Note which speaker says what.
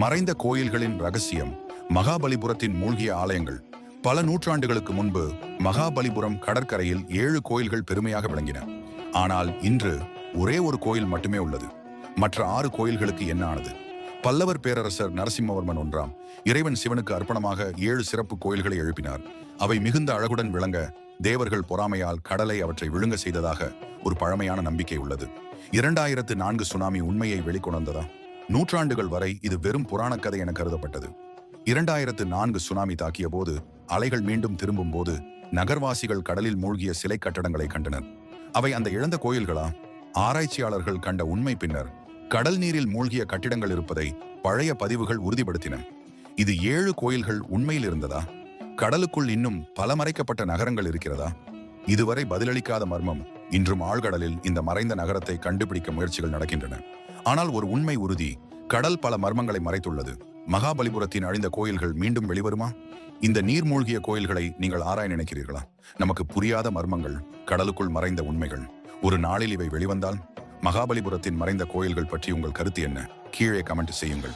Speaker 1: மறைந்த கோயில்களின் ரகசியம் மகாபலிபுரத்தின் மூழ்கிய ஆலயங்கள். பல நூற்றாண்டுகளுக்கு முன்பு மகாபலிபுரம் கடற்கரையில் ஏழு கோயில்கள் பெருமையாக விளங்கின. ஆனால் இன்று ஒரே ஒரு கோயில் மட்டுமே உள்ளது. மற்ற ஆறு கோயில்களுக்கு என்ன ஆனது? பல்லவர் பேரரசர் நரசிம்மவர்மன் ஒன்றாம் இறைவன் சிவனுக்கு அர்ப்பணமாக ஏழு சிறப்பு கோயில்களை எழுப்பினார். அவை மிகுந்த அழகுடன் விளங்க தேவர்கள் பொறாமையால் கடலை அவற்றை விழுங்க செய்ததாக ஒரு பழமையான நம்பிக்கை உள்ளது. இரண்டாயிரத்து நான்கு சுனாமி உண்மையை வெளிக்கொணர்ந்ததா? நூற்றாண்டுகள் வரை இது வெறும் புராண கதை என கருதப்பட்டது. இரண்டாயிரத்து நான்கு சுனாமி தாக்கிய போது அலைகள் மீண்டும் திரும்பும் போது நகர்வாசிகள் கடலில் மூழ்கிய சிலை கட்டடங்களை கண்டனர். அவை அந்த இழந்த கோயில்களா? ஆராய்ச்சியாளர்கள் கண்ட உண்மை பின்னர் கடல் நீரில் மூழ்கிய கட்டிடங்கள் இருப்பதை பழைய பதிவுகள் உறுதிப்படுத்தின. இது ஏழு கோயில்கள் உண்மையில் இருந்ததா? கடலுக்குள் இன்னும் பல மறைக்கப்பட்ட நகரங்கள் இருக்கிறதா? இதுவரை பதிலளிக்காத மர்மம் இன்றும் ஆழ்கடலில் இந்த மறைந்த நகரத்தை கண்டுபிடிக்க முயற்சிகள் நடக்கின்றன. ஆனால் ஒரு உண்மை உறுதி. கடல் பல மர்மங்களை மறைத்துள்ளது. மகாபலிபுரத்தின் அழிந்த கோயில்கள் மீண்டும் வெளிவருமா? இந்த நீர் மூழ்கிய கோயில்களை நீங்கள் ஆராய நினைக்கிறீர்களா? நமக்கு புரியாத மர்மங்கள் கடலுக்குள் மறைந்த உண்மைகள். ஒரு நாளில் இவை வெளிவந்தால் மகாபலிபுரத்தின் மறைந்த கோயில்கள் பற்றி உங்கள் கருத்து என்ன? கீழே கமெண்ட் செய்யுங்கள்.